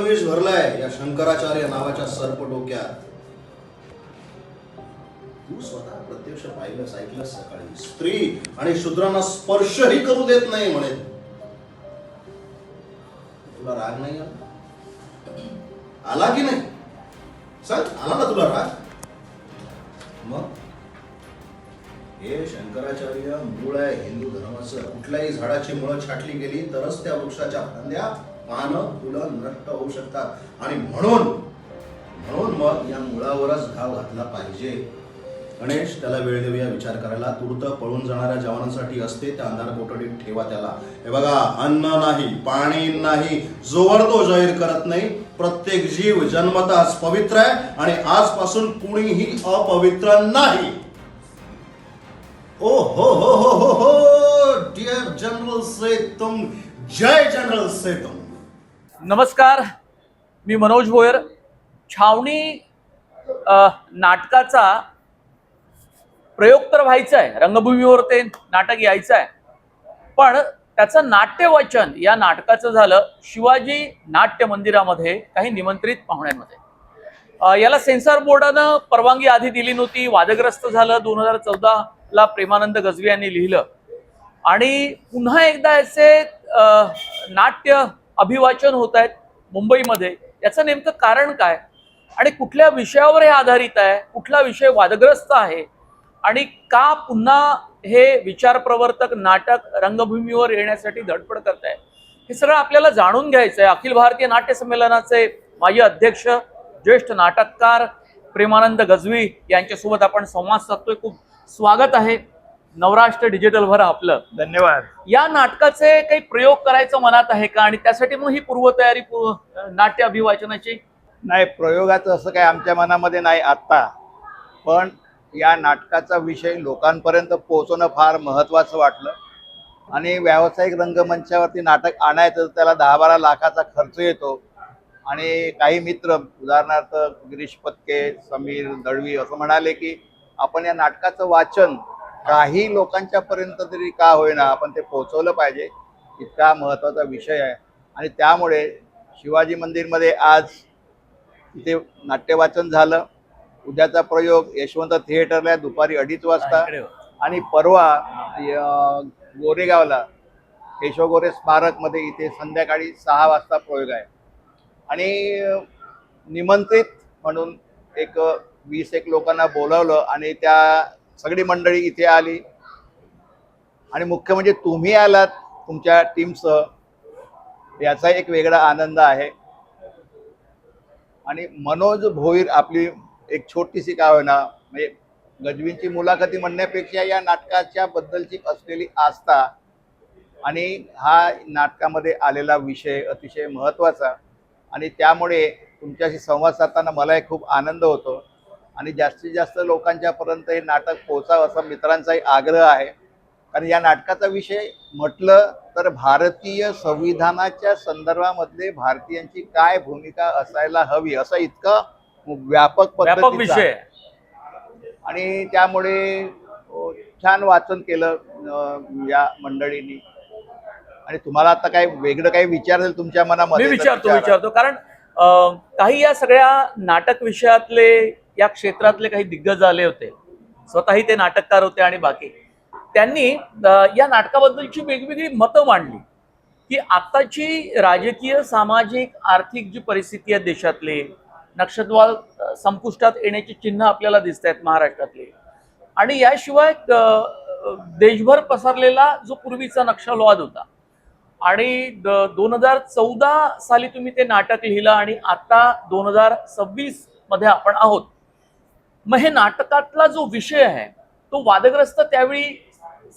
विष भरलंय या शंकराचार्य नावाच्या सर्प डोक्यात तू स्वतः प्रत्यक्ष पाहिलंस ऐकलंस सकाळी. स्त्री आणि शूद्रांना स्पर्शही करू देत नाही म्हणे. तुला राग नाही आला? आला की नाही? सांग आला ना तुला राग? मग? हे शंकराचार्य मूळ आहे हिंदू धर्माचं. कुठल्याही झाडाची मुळं छाटली गेली तरच त्या वृक्षाच्या फांद्या पानं फुलं नष्ट होऊ शकतात. आणि म्हणून म्हणून मग या मुळावरच घाव घातला पाहिजे. गणेश त्याला वेळ देऊया विचार करायला. तूर्त पळून जाणाऱ्या जवानांसाठी असते त्या अंधार कोठडीत ठेवा त्याला. हे बघा अन्न नाही पाणी नाही जोवर तो जाहीर करत नाही. प्रत्येक जीव जन्मताच पवित्र आहे आणि आजपासून कुणीही अपवित्र नाही. ओ हो हो हो हो हो डिअर जनरल से तुम जय जनरल से तुम नमस्कार मी मनोज भोयर. छावणी नाटकाचा प्रयोग तर व्हायचा आहे रंगभूमीवर ते नाटक यायचं आहे पण त्याचं नाट्यवाचन या नाटकाचं झालं शिवाजी नाट्य मंदिरामध्ये काही निमंत्रित पाहुण्यांमध्ये. याला सेन्सॉर बोर्डानं परवानगी आधी दिली नव्हती वादग्रस्त झालं दोन हजार चौदा ला प्रेमानंद गजवी यांनी लिहिलं. आणि पुन्हा एकदा याचे नाट्य अभिवाचन होत आहेत मुंबईमध्ये. याचं नेमकं कारण काय? आणि कुठल्या विषयावर हे आधारित आहे? कुठला विषय वादग्रस्त आहे? आणि का पुन्हा हे विचार प्रवर्तक नाटक रंगभूमीवर येण्यासाठी धडपड करत आहे हे सगळं आपल्याला जाणून घ्यायचं आहे अखिल भारतीय नाट्य संमेलनाचे माजी अध्यक्ष ज्येष्ठ नाटककार प्रेमानंद गजवी यांच्यासोबत आपण संवाद साधतोय. खूप स्वागत आहे. नवराष्ट्र डिजिटल भर आपलं. धन्यवाद. या नाटकाचे काही प्रयोग करायचं मनात आहे का? आणि त्यासाठी मग ही पूर्वतयारी नाट्य अभिवाचनाची? नाही प्रयोगाचं असं काही आमच्या मनामध्ये नाही आत्ता. पण या नाटकाचा विषय लोकांपर्यंत पोहोचवणं फार महत्त्वाचं वाटलं. आणि व्यावसायिक रंगमंचावरती नाटक आणायचं त्याला दहा बारा लाखाचा खर्च येतो. आणि काही मित्र उदाहरणार्थ गिरीश पत्के समीर दळवी असं म्हणाले की आपण या नाटकाचं वाचन काही लोकांच्या पर्यंत तरी का होईना आपण ते पोहोचवलं पाहिजे. इतका महत्त्वाचा विषय आहे. आणि त्यामुळे शिवाजी मंदिरमध्ये आज इथे नाट्यवाचन झालं. उद्याचा प्रयोग यशवंत थिएटरला दुपारी अडीच वाजता. हो. आणि परवा गोरेगावला केशव गोरे स्मारकमध्ये इथे संध्याकाळी सहा वाजता प्रयोग आहे. आणि निमंत्रित म्हणून एक वीस एक लोकांना बोलावलं आणि त्या सगळी मंडळी इथे आली. आणि मुख्य म्हणजे तुम्ही आलात तुमच्या टीमसह याचा एक वेगळा आनंद आहे. आणि मनोज भोईर आपली एक छोटीशी काय होईना म्हणजे गजवींची मुलाखती म्हणण्यापेक्षा या नाटकाच्या बद्दलची असलेली आस्था आणि हा नाटकामध्ये आलेला विषय अतिशय महत्त्वाचा. आणि त्यामुळे तुमच्याशी संवाद साधताना मलाही खूप आनंद होतो. आणि जास्तीत जास्त लोकांच्यापर्यंत हे नाटक पोचावं असा मित्रांचाही आग्रह आहे कारण या नाटकाचा विषय म्हटलं तर भारतीय संविधानाच्या संदर्भामधले भारतीयांची काय भूमिका असायला हवी असं इतकं व्यापक व्यापक विषय. आणि त्यामुळे छान वाचन केलं या मंडळींनी आणि तुम्हाला आता काय वेगळं काही विचारेल तुमच्या मनामध्ये विचारतो विचारा. विचारतो कारण काही या सगळ्या नाटक विषयातले या क्षेत्रातले काही दिग्गज आले होते. स्वतःही ते नाटककार होते आणि बाकी. त्यांनी या नाटकाबद्दलची वेगवेगळी मतं मांडली. की आत्ताची राजकीय सामाजिक आर्थिक जी परिस्थिती आहे देशातली नक्षत्रवाद संपुष्टात येण्याची चिन्ह आपल्याला दिसत आहेत महाराष्ट्रातले. आणि याशिवाय देशभर पसरलेला जो पूर्वीचा नक्षलवाद होता. आणि दोन हजार चौदा साली तुम्ही ते नाटक लिहिलं आणि आता दोन हजार सव्वीसमध्ये आपण आहोत. मग हे नाटकातला जो विषय आहे तो वादग्रस्त त्यावेळी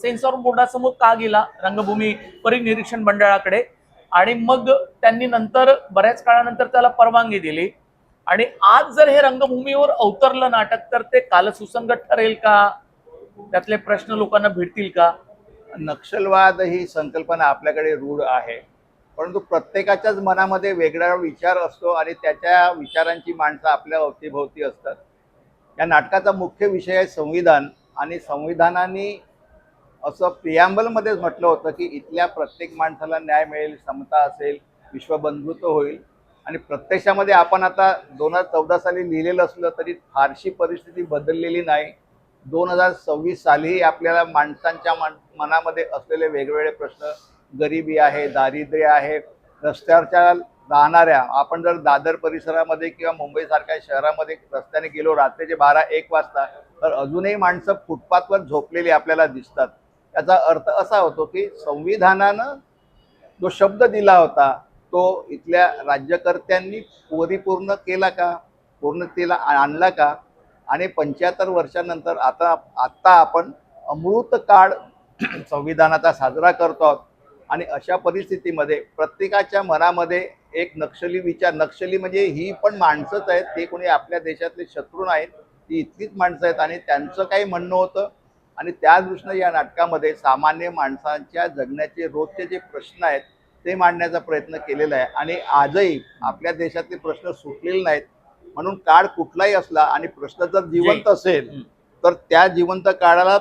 सेन्सॉर बोर्डासमोर का गेला? रंगभूमी परिनिरीक्षण मंडळाकडे. आणि मग त्यांनी नंतर बऱ्याच काळानंतर त्याला परवानगी दिली. आणि आज जर हे रंगभूमीवर अवतरलं नाटक तर ते कालसुसंगत ठरेल का? त्यातले प्रश्न लोकांना भेटतील का? नक्षलवाद ही संकल्पना आपल्याकडे रूढ आहे. परंतु प्रत्येकाच्याच मनामध्ये वेगळा विचार असतो आणि त्याच्या विचारांची माणसं आपल्या अवतीभोवती असतात. या नाटकाचा मुख्य विषय आहे संविधान. आणि संविधानाने असं प्रियांबलमध्येच म्हटलं होतं की इथल्या प्रत्येक माणसाला न्याय मिळेल समता असेल विश्वबंधुत्व होईल. आणि प्रत्यक्षामध्ये आपण आता दोन हजार चौदा साली लिहिलेलं असलं तरी फारशी परिस्थिती बदललेली नाही. दोन हजार सव्वीस सालीही आपल्याला माणसांच्या मन मनामध्ये असलेले वेगवेगळे प्रश्न गरिबी आहे दारिद्र्य आहे रस्त्यावरच्या राहणाऱ्या आपण जर दादर परिसरामध्ये किंवा मुंबईसारख्या शहरामध्ये रस्त्याने गेलो रात्रीचे बारा एक वाजता तर अजूनही माणसं फुटपाथवर झोपलेली आपल्याला दिसतात. याचा अर्थ असा होतो की संविधानानं जो शब्द दिला होता तो इथल्या राज्यकर्त्यांनी परिपूर्ण केला का? पूर्णतेला आणला का? आणि पंच्याहत्तर वर्षानंतर आता आत्ता आपण अमृत काळ संविधानाचा साजरा करतो आहोत. आणि अशा परिस्थितीमध्ये प्रत्येकाच्या मनामध्ये एक नक्षली विचार नक्षली म्हणजे ही पण माणसंच आहेत ते कोणी आपल्या देशातले शत्रू नाहीत ती इतकीच माणसं आहेत आणि त्यांचं काही म्हणणं होतं. आणि त्या दृष्टीनं या नाटकामध्ये सामान्य माणसांच्या जगण्याचे रोजचे जे प्रश्न आहेत ते मांडण्याचा प्रयत्न केलेला आहे. आणि आजही आपल्या देशातले प्रश्न सुटलेले नाहीत. म्हणून काळ कुठलाही असला आणि प्रश्न जर जिवंत असेल. तर त्या जिवंत काळाला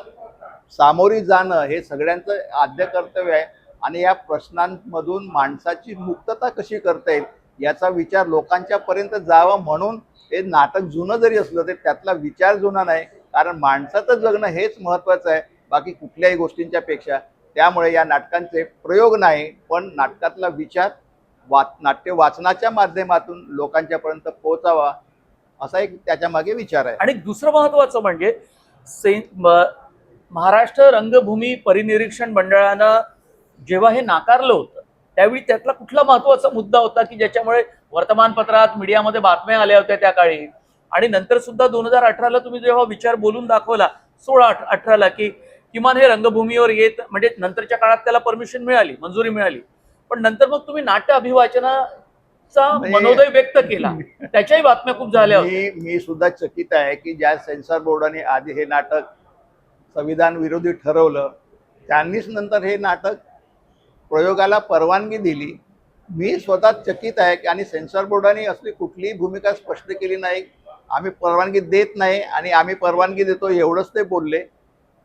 सामोरी जाणं हे सगळ्यांचं आद्य कर्तव्य आहे. आणि या प्रश्नांमधून माणसाची मुक्तता कशी करता येईल याचा विचार लोकांच्या पर्यंत जावा म्हणून हे नाटक जुनं जरी असलं तरी त्यातला विचार जुना नाही. कारण माणसाचं जगणं हेच महत्वाचं आहे. बाकी कुठल्याही गोष्टींच्या पेक्षा त्यामुळे या नाटकांचे प्रयोग नाही. पण नाटकातला विचार वा नाट्य वाचनाच्या माध्यमातून लोकांच्यापर्यंत पोहोचावा असा एक त्याच्यामागे विचार आहे. आणि दुसरं महत्वाचं म्हणजे से म- महाराष्ट्र रंगभूमी परिनिरीक्षण मंडळानं जेव्हा हे नाकारलं होतं त्यावेळी त्यातला कुठला महत्त्वाचा मुद्दा होता की ज्याच्यामुळे वर्तमानपत्रात मीडियामध्ये बातम्या आल्या होत्या त्या काळी? आणि नंतर सुद्धा दोन हजार अठराला तुम्ही जेव्हा विचार बोलून दाखवला सोळा अठ- अठराला की किमान हे रंगभूमीवर येत म्हणजे नंतरच्या काळात त्याला परमिशन मिळाली मंजुरी मिळाली. पण नंतर मग तुम्ही नाट्य अभिवाचनाचा. मनोदय व्यक्त केला. त्याच्याही बातम्या खूप झाल्या होत्या. मी मी सुद्धा चकित आहे की ज्या सेन्सॉर बोर्डाने आधी हे नाटक संविधान विरोधी ठरवलं त्यांनीच नंतर हे नाटक प्रयोगाला परवानगी दिली. मी स्वतः चकित आहे की आणि सेन्सॉर बोर्डाने असली कुठलीही भूमिका स्पष्ट केली नाही. आम्ही परवानगी देत नाही आणि आम्ही परवानगी देतो एवढंच ते बोलले.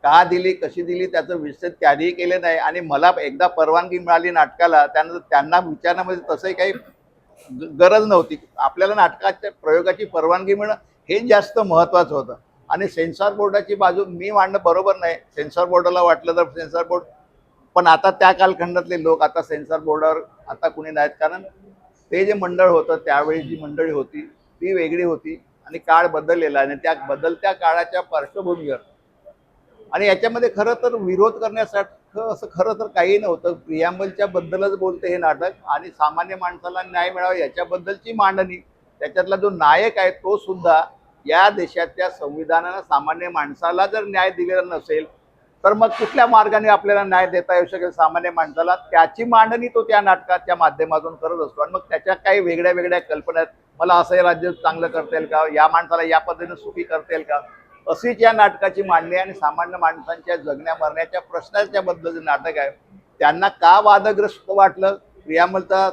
का दिली कशी दिली त्याचं विषय त्यानेही केले नाही आणि मला एकदा परवानगी मिळाली नाटकाला त्यानंतर त्यांना विचारण्यामध्ये तसंही काही गरज नव्हती. आपल्याला नाटकाच्या प्रयोगाची परवानगी मिळणं हे जास्त महत्त्वाचं होतं. आणि सेन्सॉर बोर्डाची बाजू मी मांडणं बरोबर नाही. सेन्सॉर बोर्डाला वाटलं तर सेन्सॉर बोर्ड पण आता त्या कालखंडातले लोक आता सेन्सर बोर्डावर आता कुणी नाहीत. कारण ते जे मंडळ होतं त्यावेळी जी मंडळी होती ती वेगळी होती आणि काळ बदललेला आणि त्या बदलत्या काळाच्या पार्श्वभूमीवर आणि याच्यामध्ये खरं तर विरोध करण्यासारखं असं खरं तर काही नव्हतं. प्रियांबलच्या बद्दलच बोलते हे नाटक आणि सामान्य माणसाला न्याय मिळावा याच्याबद्दलची मांडणी. त्याच्यातला जो नायक आहे तो सुद्धा या देशातल्या संविधानानं सामान्य माणसाला जर न्याय दिलेला नसेल तर मग कुठल्या मार्गाने आपल्याला न्याय देता येऊ शकेल सामान्य माणसाला? त्याची मांडणी तो त्या नाटकाच्या माध्यमातून करत असतो. आणि मग त्याच्या काही वेगळ्या वेगळ्या कल्पना आहेत. मला असं हे राज्य चांगलं करता येईल का? या माणसाला या पद्धतीने सुखी करता येईल का? अशीच या नाटकाची मांडणी आणि सामान्य माणसांच्या जगण्या मरण्याच्या प्रश्नाच्या जे नाटक आहे त्यांना का वादग्रस्त वाटलं? प्रियामलचा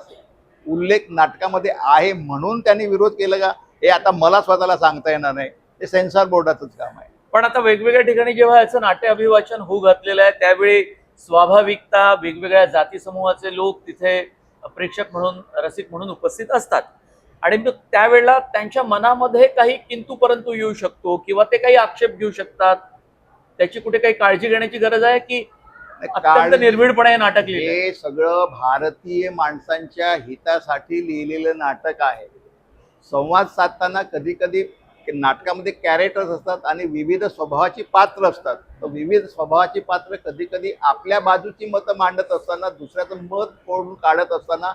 उल्लेख नाटकामध्ये आहे म्हणून त्यांनी विरोध केला का? हे आता मला स्वतःला सांगता येणार नाही. हे सेन्सॉर बोर्डाचंच काम आहे. पण आता वेगवेगळ्या ठिकाणी जेव्हा याचं नाट्य अभिवाचन होऊ घातलेलं आहे त्यावेळी स्वाभाविकता वेगवेगळ्या जाती समूहाचे लोक तिथे प्रेक्षक म्हणून रसिक म्हणून उपस्थित असतात. आणि मग त्यावेळेला त्यांच्या मनामध्ये काही किंतु परंतु येऊ शकतो किंवा ते काही आक्षेप घेऊ शकतात? त्याची कुठे काही काळजी घेण्याची गरज आहे की अत्यंत निर्भीडपणे हे नाटक? हे सगळं भारतीय माणसांच्या हितासाठी लिहिलेलं नाटक आहे. संवाद साधताना कधी कधी की नाटकामध्ये कॅरेक्टर्स असतात आणि विविध स्वभावाची पात्र असतात. तर विविध स्वभावाची पात्र कधी कधी आपल्या बाजूची मतं मांडत असताना दुसऱ्याचं मत फोडून काढत असताना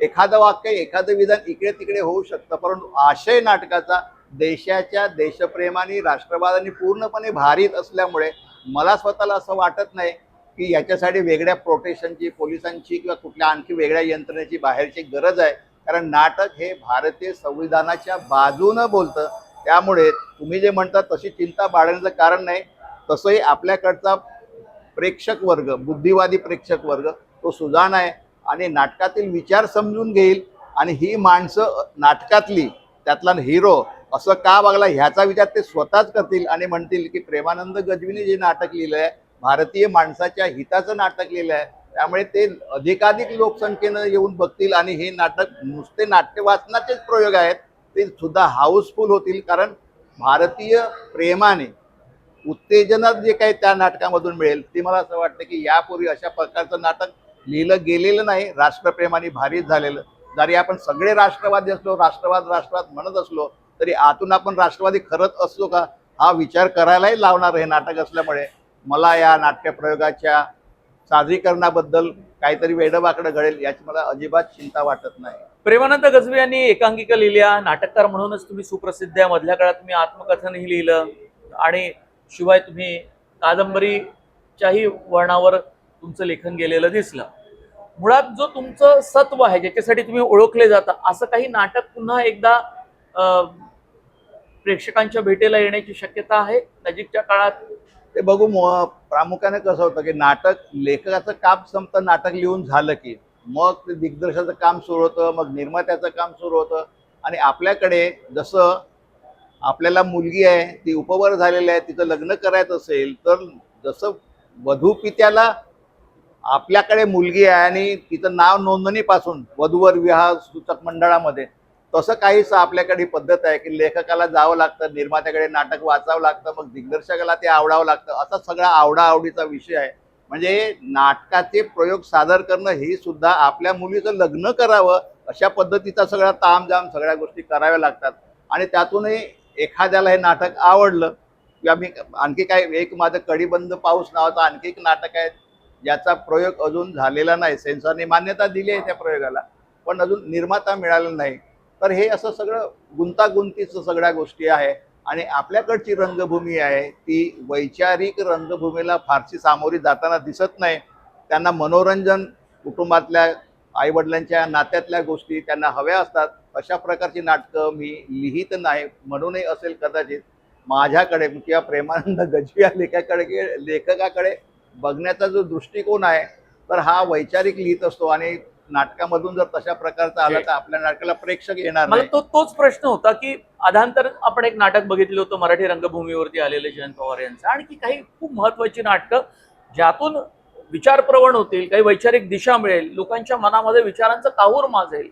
एखादं वाक्य एखादं विधान इकडे तिकडे होऊ शकतं. परंतु आशय नाटकाचा देशाच्या देशप्रेमाने राष्ट्रवादाने पूर्णपणे भारित असल्यामुळे मला स्वतःला असं वाटत नाही की याच्यासाठी वेगळ्या प्रोटेक्शनची पोलिसांची किंवा कुठल्या आणखी वेगळ्या यंत्रणेची बाहेरची गरज आहे. कारण नाटक हे भारतीय संविधानाच्या बाजूनं बोलतं. त्यामुळे तुम्ही जे म्हणता तशी चिंता बाळगण्याचं कारण नाही तसंही आपल्याकडचा प्रेक्षक वर्ग बुद्धिवादी प्रेक्षक वर्ग तो सुजाण आहे आणि नाटकातील विचार समजून घेईल आणि ही माणसं नाटकातली त्यातला हिरो असं का वागला ह्याचा विचार ते स्वतःच करतील आणि म्हणतील की प्रेमानंद गजवीने जे नाटक लिहिलं आहे भारतीय माणसाच्या हिताचं नाटक लिहिलं आहे त्यामुळे ते अधिकाधिक लोकसंख्येनं येऊन बघतील आणि हे नाटक नुसते नाट्य वाचनाचेच प्रयोग आहेत. ते सुद्धा हाऊसफुल होतील. कारण भारतीय प्रेमाने उत्तेजना जे काही त्या नाटकामधून मिळेल ते मला असं वाटतं की यापूर्वी अशा प्रकारचं नाटक लिहिलं गेलेलं नाही. राष्ट्रप्रेमाने भारीच झालेलं. जरी आपण सगळे राष्ट्रवादी असलो राष्ट्रवाद राष्ट्रवाद म्हणत असलो तरी आतून आपण राष्ट्रवादी खरंच असतो का? हा विचार करायलाही लावणार हे नाटक असल्यामुळे मला या नाट्यप्रयोगाच्या सादरीकरणाबद्दल काहीतरी वेडंवाकडं घडेल याची मला अजिबात चिंता वाटत नाही. प्रेमानंद गजबे यांनी एकांकिका लिहिल्या. नाटककार म्हणूनच तुम्ही सुप्रसिद्ध आहे. मधल्या काळात तुम्ही आत्मकथनही लिहिलं. आणि शिवाय तुम्ही कादंबरीच्याही वर्णावर तुमचं लेखन गेलेलं दिसलं. मुळात जो तुमचं सत्व आहे ज्याच्यासाठी तुम्ही ओळखले जाता असं काही नाटक पुन्हा एकदा प्रेक्षकांच्या भेटीला येण्याची शक्यता आहे? नजीकच्या काळात? ते बघू म- प्रामुख्याने कसं होतं की नाटक लेखकाचं काम संपतं नाटक लिहून झालं की मग ते दिग्दर्शकाचं काम सुरू होतं मग निर्मात्याचं काम सुरू होतं. आणि आपल्याकडे जसं आपल्याला मुलगी आहे ती उपवर झालेली आहे तिचं लग्न करायचं असेल तर जसं वधू पित्याला आपल्याकडे मुलगी आहे आणि तिचं नाव नोंदणीपासून वधूवर विवाह सूचक मंडळामध्ये तसं काहीच आपल्याकडे पद्धत आहे की लेखकाला जावं लागतं निर्मात्याकडे नाटक वाचावं लागतं मग दिग्दर्शकाला ते आवडावं लागतं असा सगळा आवडाआवडीचा विषय आहे. म्हणजे नाटकाचे प्रयोग सादर करणं ही सुद्धा आपल्या मुलीचं लग्न करावं अशा पद्धतीचा सगळा तामजाम सगळ्या गोष्टी कराव्या लागतात. आणि त्यातूनही एखाद्याला हे नाटक आवडलं किंवा मी आणखी काय एक माझं कडीबंद पाऊस नावाचं आणखी एक नाटक आहे ज्याचा प्रयोग अजून झालेला नाही. सेन्सरने मान्यता दिली आहे त्या प्रयोगाला पण अजून निर्माता मिळाला नाही. तर हे असं सगळं गुंतागुंतीचं सगळ्या गोष्टी आहे. आणि आपल्याकडची रंगभूमी आहे ती वैचारिक रंगभूमीला फारशी सामोरी जाताना दिसत नाही. त्यांना मनोरंजन कुटुंबातल्या आईवडिलांच्या नात्यातल्या गोष्टी त्यांना हव्या असतात. अशा प्रकारची नाटकं मी लिहित नाही म्हणूनही असेल कदाचित माझ्याकडे किंवा प्रेमानंद गजवी या लेखाकडे लेखकाकडे बघण्याचा जो दृष्टिकोन आहे तर हा वैचारिक लिहित असतो आणि नाटकामधून जर तशा प्रकारचा आला तर आपल्या नाटकाला प्रेक्षक येणार मला नाही. तो तोच प्रश्न होता की आधांतर आपण एक नाटक बघितलं होतं मराठी रंगभूमीवरती आलेले जयंत पवार यांचं. आणखी काही खूप महत्वाची नाटकं ज्यातून विचारप्रवण होतील काही वैचारिक दिशा मिळेल लोकांच्या मनामध्ये विचारांचं काहूर माजेल.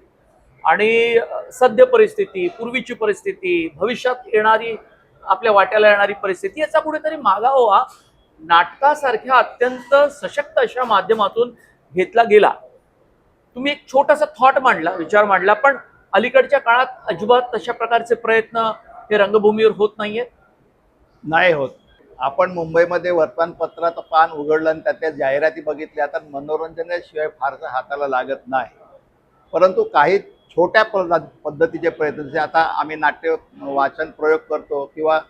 आणि अं, सद्य परिस्थिती पूर्वीची परिस्थिती भविष्यात येणारी आपल्या वाट्याला येणारी परिस्थिती याचा कुठेतरी मागावा नाटकासारख्या अत्यंत सशक्त अशा माध्यमातून घेतला गेला. तुम्ही एक छोटासा थॉट मांडला विचार मांडला पण अलीकडच्या काळात अजिबात तशा प्रकारचे प्रयत्न हे रंगभूमीवर होत नाहीयेत नाही होत. आपण मुंबईमध्ये वर्तमानपत्रात पान उघडलं आणि त्यातल्या जाहिराती बघितल्या तर मनोरंजनाशिवाय फारसं हाताला लागत नाही. परंतु काही छोट्या पद्धतीचे प्रयत्न जसे आता आम्ही नाट्य वाचन प्रयोग करतो किंवा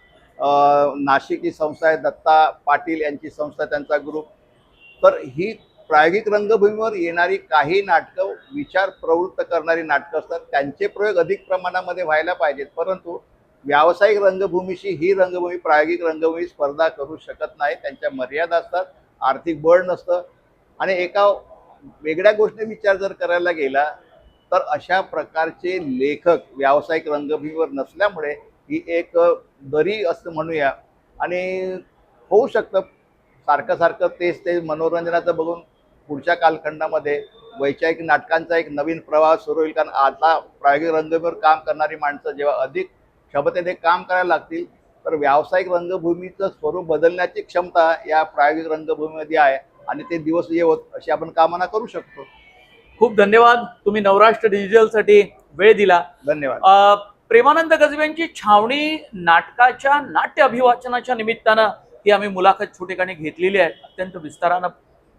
नाशिकी संस्था आहे दत्ता पाटील यांची संस्था त्यांचा ग्रुप तर ही प्रायोगिक रंगभूमीवर येणारी काही नाटकं विचार प्रवृत्त करणारी नाटकं असतात. त्यांचे प्रयोग अधिक प्रमाणामध्ये व्हायला पाहिजेत. परंतु व्यावसायिक रंगभूमीशी ही रंगभूमी प्रायोगिक रंगभूमी स्पर्धा करू शकत नाही. त्यांच्या मर्यादा असतात. आर्थिक बळ नसतं. आणि एका वेगळ्या गोष्टी विचार जर करायला गेला तर अशा प्रकारचे लेखक व्यावसायिक रंगभूमीवर नसल्यामुळे ही एक दरी असं म्हणूया. आणि होऊ शकतं. सारखं सारखं तेच ते मनोरंजनाचं बघून पुढच्या कालखंडामध्ये वैचारिक नाटकांचा एक नवीन प्रवाह सुरू होईल. कारण आता प्रायोगिक रंगभूमीवर काम करणारी माणसं जेव्हा अधिक क्षमतेने काम करायला लागतील तर व्यावसायिक रंगभूमीचं स्वरूप बदलण्याची क्षमता या प्रायोगिक रंगभूमीमध्ये आहे आणि ते दिवस येवत अशी आपण कामना करू शकतो. खूप धन्यवाद. तुम्ही नवराष्ट्र डिजिटलसाठी वेळ दिला. धन्यवाद. प्रेमानंद गजबेंची छावणी नाटकाच्या नाट्य अभिवाचनाच्या निमित्तानं ही आम्ही मुलाखत छोटेखानी घेतलेली आहे. अत्यंत विस्तारानं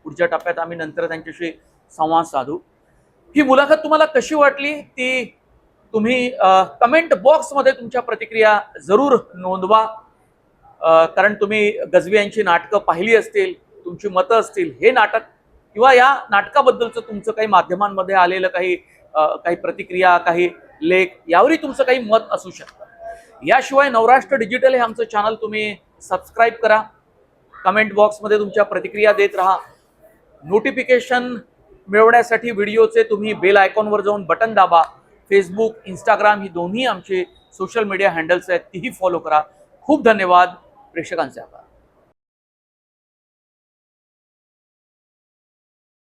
पुढच्या टप्प्यात आम्ही नंतर त्यांच्याशी संवाद साधू. ही मुलाखत तुम्हाला कशी वाटली? ती तुम्ही कमेंट बॉक्समध्ये तुमच्या प्रतिक्रिया जरूर नोंदवा. कारण तुम्ही गजवी यांची नाटकं पाहिली असतील तुमची मतं असतील हे नाटक किंवा या नाटकाबद्दलचं तुमचं काही माध्यमांमध्ये आलेलं काही काही प्रतिक्रिया काही लेख यावरही तुमचं काही मत असू शकतं. याशिवाय नवराष्ट्र डिजिटल हे आमचं चॅनल तुम्ही सबस्क्राईब करा. कमेंट बॉक्समध्ये तुमच्या प्रतिक्रिया देत राहा. नोटिफिकेशन मिळवण्यासाठी व्हिडिओचे तुम्ही बेल आयकॉनवर जाऊन बटन दाबा. फेसबुक इंस्टाग्राम ही दोन्ही आमचे सोशल मीडिया हँडल्स आहेत तीही फॉलो करा. खूप धन्यवाद प्रेक्षकांचे आभार.